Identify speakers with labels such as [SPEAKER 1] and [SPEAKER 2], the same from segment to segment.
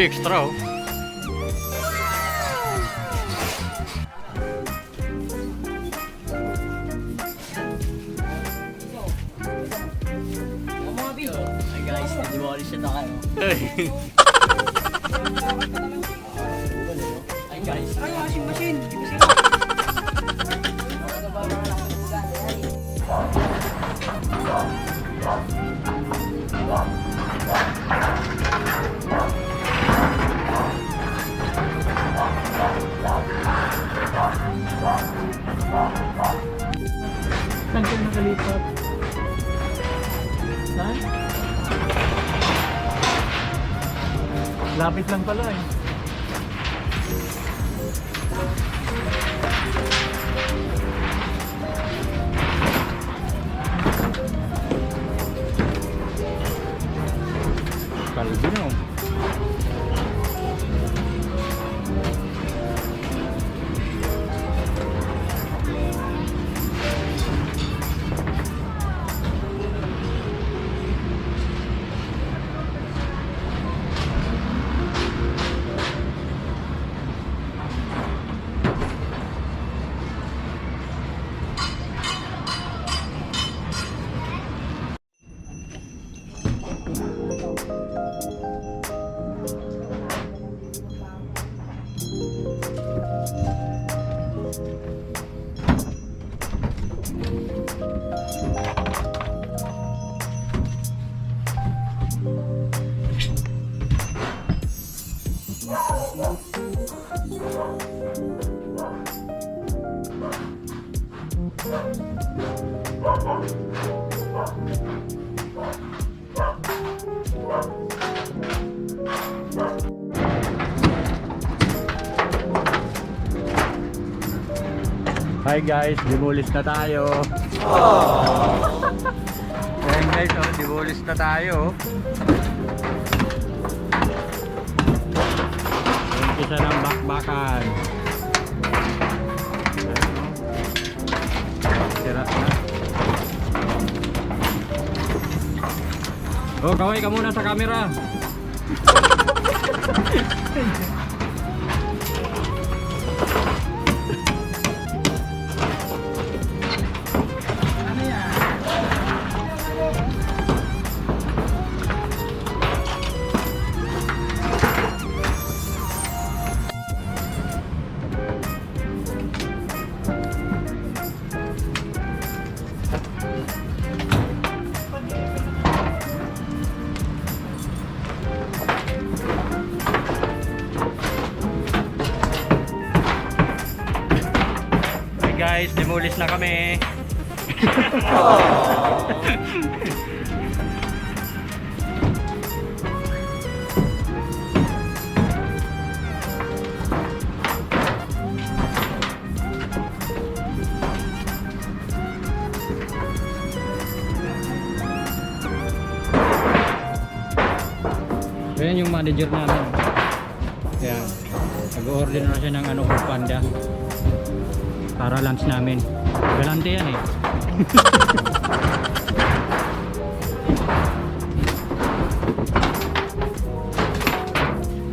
[SPEAKER 1] Uy, extra oh.
[SPEAKER 2] Ay guys, demolish na kayo. Lapit lang pala eh.
[SPEAKER 1] Hi guys, demolish na tayo. Ayan guys, oh, demolish na tayo. Umpisa ng bakbakan. Sira na. Oh, kaway ka muna sa camera. na kami. Ayan yung manager namin. Ayan. Nag-order na siya ng ano, panda. Para lunch namin. Galante yan eh.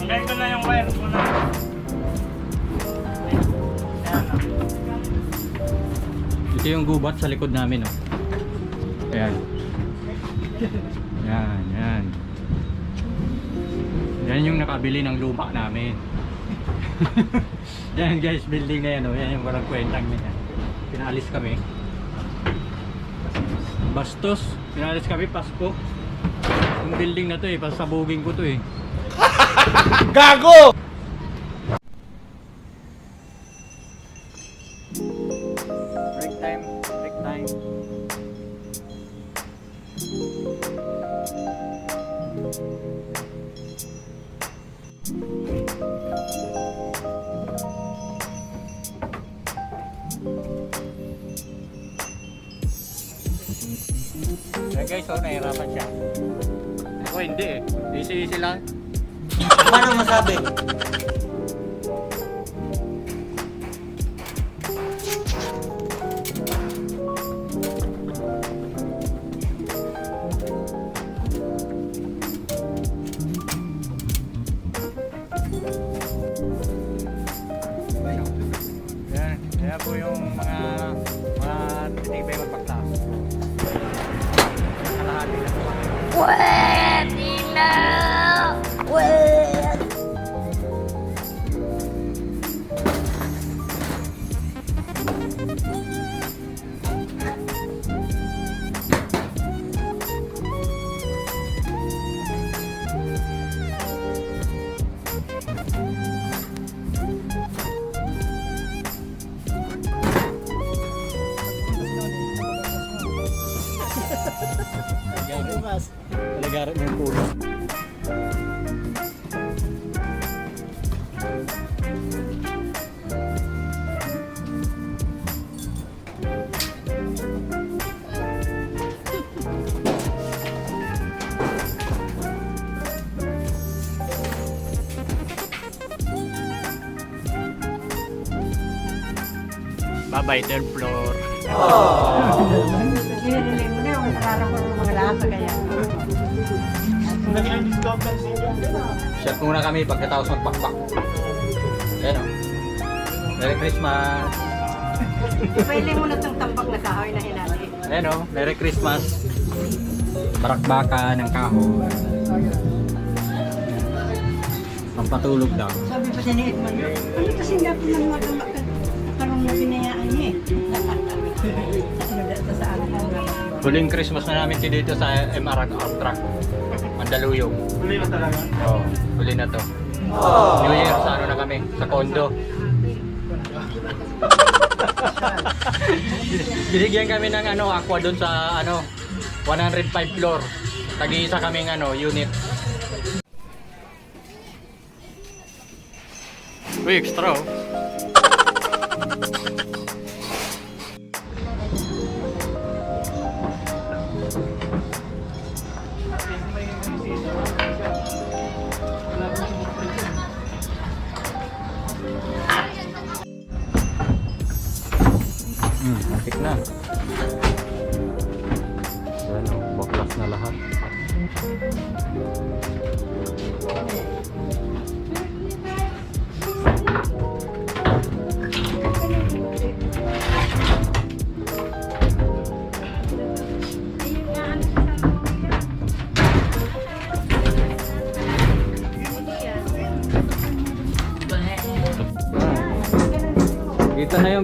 [SPEAKER 3] Hanggang ko na yung wire ko na.
[SPEAKER 1] Ito yung gubat sa likod namin oh. Ayan. Yan, yan. Yan yung nakabili ng luma namin. yan guys, building na yan oh. Yan yung parang kwentang na yan. Pinalis kami. Bastos. Pinalis kami Pasko. Yung building na to eh, pasabugin ko to eh.
[SPEAKER 4] Gago!
[SPEAKER 1] hindi eh. Busy sila. Paano masabi? Yan. Kaya yung mga mga
[SPEAKER 4] titibay magpagtaas.
[SPEAKER 5] Kalahati na
[SPEAKER 1] po. What? Third floor.
[SPEAKER 6] Nililili mo na yung nararamdaman ng mga na kaya.
[SPEAKER 3] Naging discount lang sa.
[SPEAKER 1] Shot muna kami pagkatapos magpakpak. Ayan o. Merry Christmas!
[SPEAKER 6] Pwede mo na itong tambak na kahoy na hinali.
[SPEAKER 1] Ayan o. Merry Christmas! Barakbaka ng kahoy. Pampatulog daw.
[SPEAKER 6] Sabi pa siya ni Edmond, ano kasi nga po ng mga tambak na parang na pinayaan
[SPEAKER 1] Huling Christmas na namin si dito sa MR Track. Mandaluyong.
[SPEAKER 3] Huli na talaga.
[SPEAKER 1] Oo, huli na to. New Year sa ano na kami, sa condo. Binigyan kami ng ano, aqua doon sa ano, 105 floor. Tag-iisa kaming ano, unit. Uy, extra oh.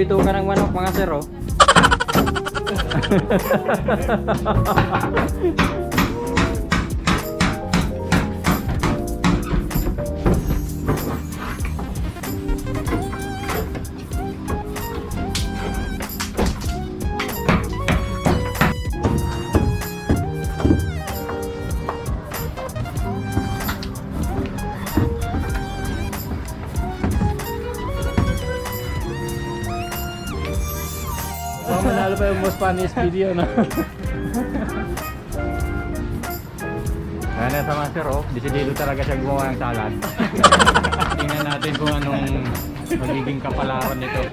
[SPEAKER 1] Bituka ng manok mga sir oh.
[SPEAKER 2] funniest video na.
[SPEAKER 1] Ayan na sa master oh, desidido talaga siya gumawa ng salad. Tingnan natin kung anong magiging kapalaran nito.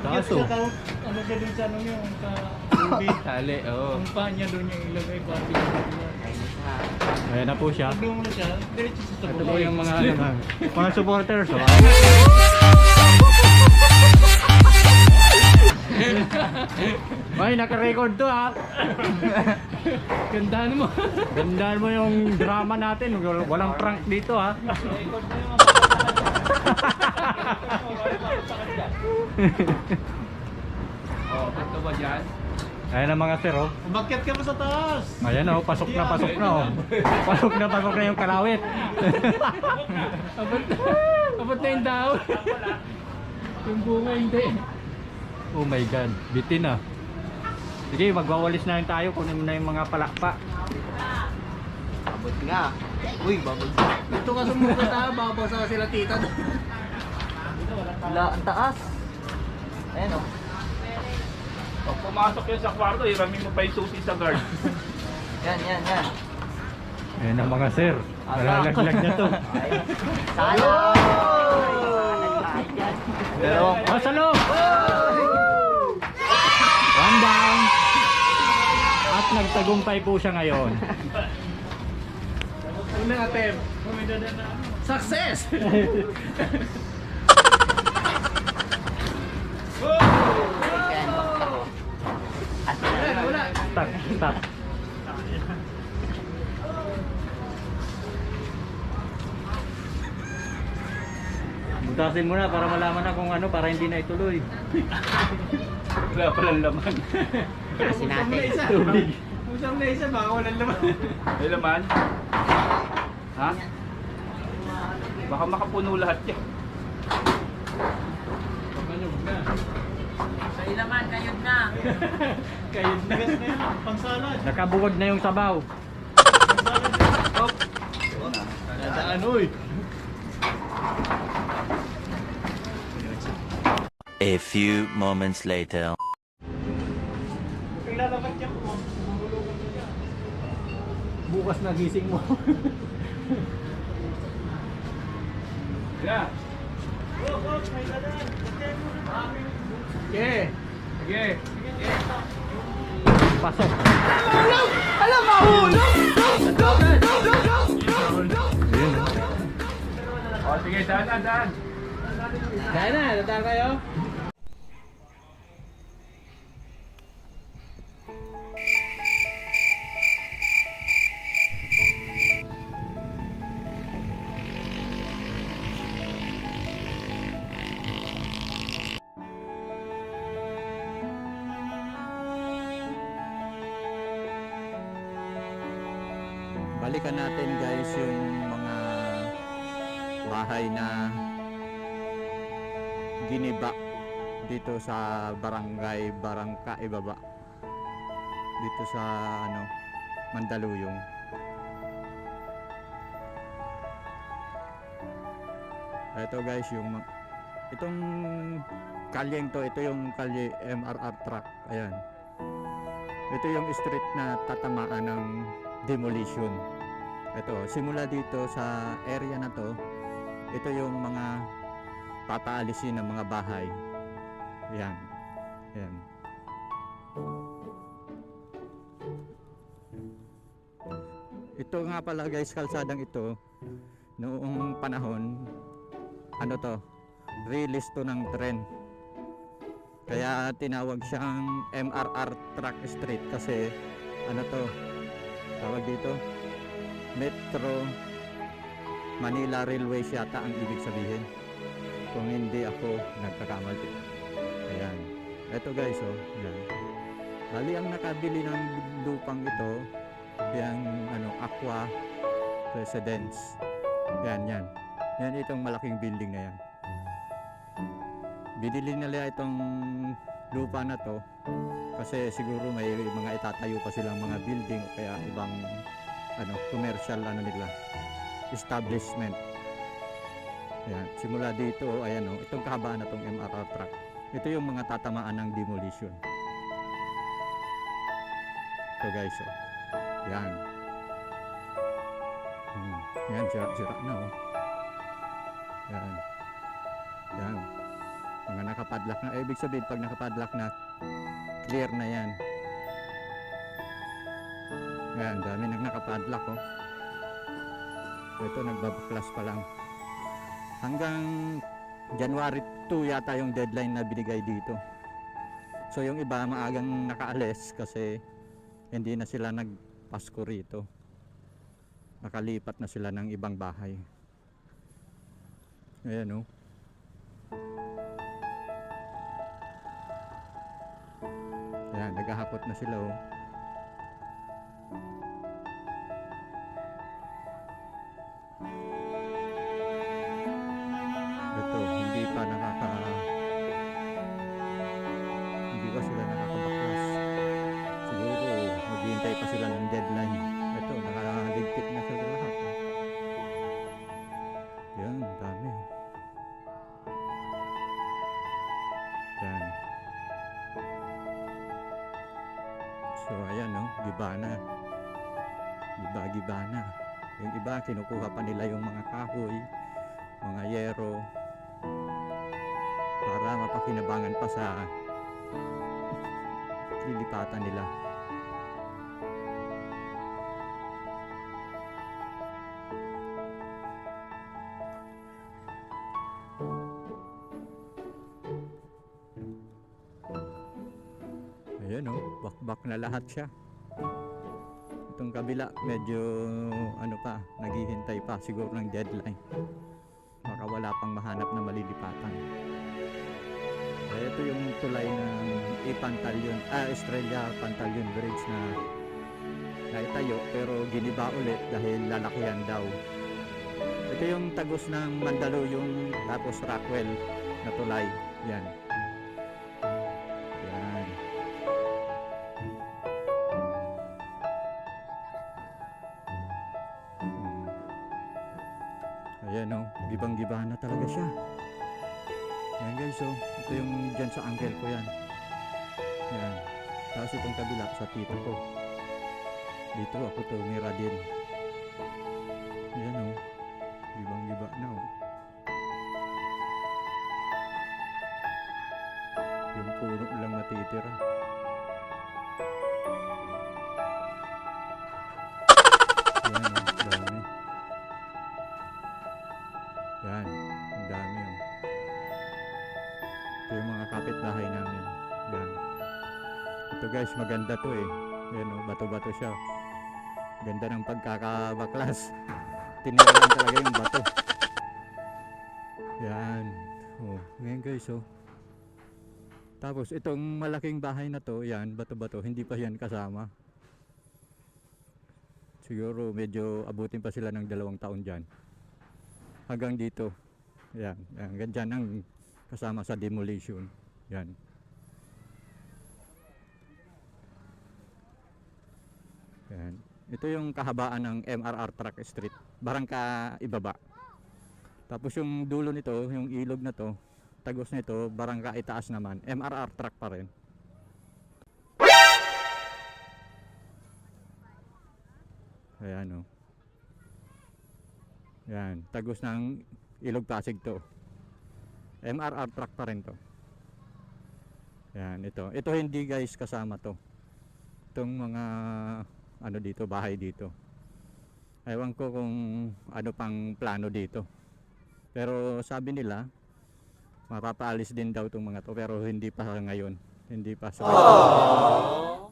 [SPEAKER 1] Taas oh.
[SPEAKER 2] Ano ka dun sa ano yung sa movie?
[SPEAKER 1] Tali, oo.
[SPEAKER 2] Ang pa niya doon yung ilagay babi.
[SPEAKER 1] Ayan na po siya.
[SPEAKER 2] Pag mo na siya, diretso sa
[SPEAKER 1] Ito po yung mga ano, mga supporters. Oh. Ay, naka-record to ha.
[SPEAKER 2] Gandaan mo.
[SPEAKER 1] Gandaan mo yung drama natin. Wal- Walang prank dito ha.
[SPEAKER 2] Oh, ito ba dyan?
[SPEAKER 1] Ayan ang mga sir oh.
[SPEAKER 3] Umakyat ka pa sa taas.
[SPEAKER 1] Ayan oh, pasok na pasok na oh. Pasok na pasok na yung kalawit.
[SPEAKER 2] Abot na. Abot na yung daw. yung bunga hindi.
[SPEAKER 1] Oh my god, bitin na. Sige, magwawalis na rin tayo. Kunin mo na yung mga palakpa.
[SPEAKER 7] Abot nga. Uy, babag.
[SPEAKER 2] Ito ka sumuka tayo, babasa sila tita.
[SPEAKER 7] Wala, ang taas. Ayan o.
[SPEAKER 3] Pag pumasok yun sa kwarto, iramin mo pa yung susi sa guard.
[SPEAKER 7] Yan, yan, yan.
[SPEAKER 1] Ayan ang mga sir. Nalalaglag na to.
[SPEAKER 7] Salo! Dalawang
[SPEAKER 1] Oh, sa loob! One down. At nagtagumpay po siya ngayon.
[SPEAKER 2] Una attempt. Kumida na na. Success! Wala, wala.
[SPEAKER 8] Stop, stop. Butasin mo na para malaman na kung ano, para hindi na ituloy.
[SPEAKER 3] Wala palang laman.
[SPEAKER 7] Kasi natin.
[SPEAKER 8] Tubig.
[SPEAKER 2] Usap na isa, baka walang laman.
[SPEAKER 3] May laman? Ha? Baka makapuno lahat yan.
[SPEAKER 2] Pagmanyog na.
[SPEAKER 7] Sa ilaman, kayod na.
[SPEAKER 2] Kayo na. na yan, pangsalad.
[SPEAKER 8] Nakabuwag na yung sabaw.
[SPEAKER 3] Oh.
[SPEAKER 2] Nadaan, uy.
[SPEAKER 9] A few moments later.
[SPEAKER 2] Bukas na gising mo.
[SPEAKER 3] Yeah.
[SPEAKER 2] Sige. Sige.
[SPEAKER 8] Pasok.
[SPEAKER 3] O sige, daan na, daan.
[SPEAKER 2] Dahil na, dadaan kayo.
[SPEAKER 1] Balikan natin guys yung mga bahay na giniba dito sa barangay Barangka Ibaba. Dito sa ano Mandaluyong. Ito guys yung itong kalyeng to ito yung kalye MRR truck. Ayan. Ito yung street na tatamaan ng demolition. Ito, simula dito sa area na to, ito yung mga papaalisin ng mga bahay. Yan. Yan. Ito nga pala guys, kalsadang ito, noong panahon, ano to, release to ng tren. Kaya tinawag siyang MRR Truck Street kasi ano to, tawag dito Metro Manila Railway yata ang ibig sabihin. Kung hindi ako nagkakamali. Ayan. Eto guys oh. Yan bali ang nakabili ng lupang ito yung ano Aqua Residence. Yan yan. Yan itong malaking building na yan. Binili nila itong lupa na to kasi siguro may mga itatayo pa silang mga building o kaya ibang ano commercial ano nila establishment Ayan, simula dito ayan oh, itong kahabaan na tong MRR truck ito yung mga tatamaan ng demolition ito guys oh. yan hmm. yan sira, sira na oh. yan yan mga nakapadlock na eh, ibig sabihin pag nakapadlock na clear na yan yan dami nang nakapadlock oh. Ito nagbabaklas pa lang. Hanggang January 2 yata yung deadline na binigay dito. So yung iba maagang nakaalis kasi hindi na sila nagpasko rito. Nakalipat na sila ng ibang bahay. Ayan oh. Ayan, naghahakot na sila oh. Na. Yung iba kinukuha pa nila yung mga kahoy, mga yero para mapakinabangan pa sa lilipatan nila. Ayan oh, bakbak na lahat siya. Kabila, medyo ano pa, naghihintay pa siguro ng deadline. Baka wala pang mahanap na malilipatan. Eh, ito yung tulay ng Ipantalyon, ah, Estrella Pantalyon Bridge na naitayo pero giniba ulit dahil lalakihan daw. Ito yung tagos ng Mandaluyong tapos Rockwell na tulay. Yan. Dito ako tumira din. Yan o. Gibang-giba na oh. Yung puno lang matitira. Yan oh, dami. Yan, ang dami oh. Ito yung mga kapitbahay namin. Yan. Ito guys, maganda to eh. Yan oh, bato-bato siya. Ganda ng pagkakabaklas. Tinira lang talaga yung bato. Yan. Oh, ngayon guys oh. Tapos itong malaking bahay na to, yan, bato-bato, hindi pa yan kasama. Siguro medyo abutin pa sila ng dalawang taon dyan. Hanggang dito. Yan, yan, hanggang dyan ang kasama sa demolition. Yan. Yan. Ito yung kahabaan ng MRR Truck Street. Barangka Ibaba. Tapos yung dulo nito, yung ilog na to, tagos nito, barangka itaas naman. MRR truck pa rin. Ayan o. Yan, tagos ng ilog Pasig to. MRR truck pa rin to. Yan, ito. Ito hindi guys kasama to. Itong mga ano dito, bahay dito. Ewan ko kung ano pang plano dito. Pero sabi nila, mapapaalis din daw itong mga to pero hindi pa ngayon. Hindi pa sa Ayan.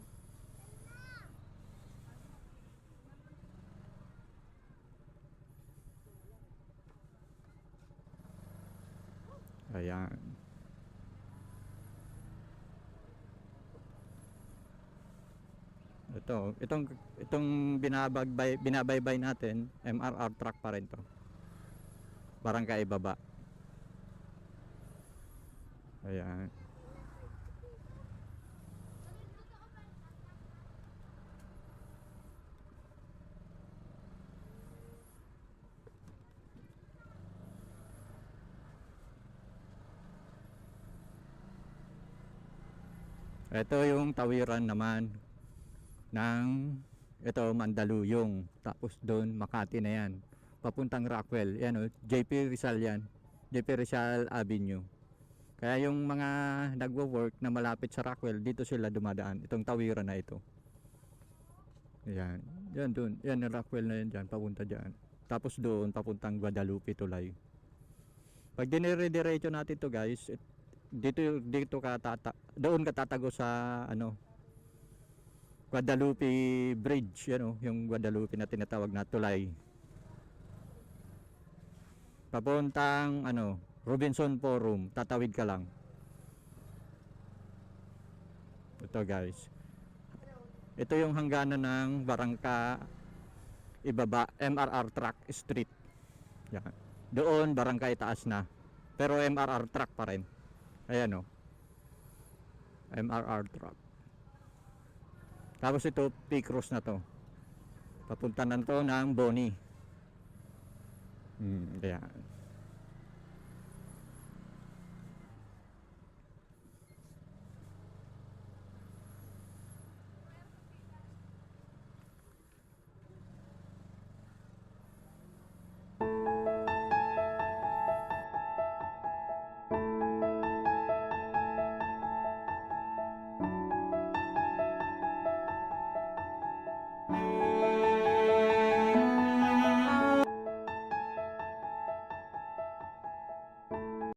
[SPEAKER 1] Ito, itong itong binabaybay binabaybay natin, MRR truck pa rin to. Barangay Baba. Ayan. Ito yung tawiran naman ng ito Mandaluyong. Tapos doon Makati na yan. Papuntang Rockwell. Yan o JP Rizal yan. JP Rizal Avenue. Kaya yung mga nagwo-work na malapit sa Rockwell dito sila dumadaan. Itong tawiran na ito. Yan. Yan doon. Yan Rockwell na yan dyan papunta dyan. Tapos doon papuntang Guadalupe Tulay. Pag dinire-diretso natin to guys it- dito dito ka tata, doon ka tatago sa ano Guadalupe Bridge yan oh, yung Guadalupe na tinatawag na tulay papuntang ano Robinson Forum tatawid ka lang ito guys ito yung hangganan ng Barangka Ibaba MRR Truck Street yan. doon Barangka Itaas na pero MRR truck pa rin Ayan o. MRR truck. Tapos ito, P-Cross na to. Papunta na to ng Boni. Hmm, ayan.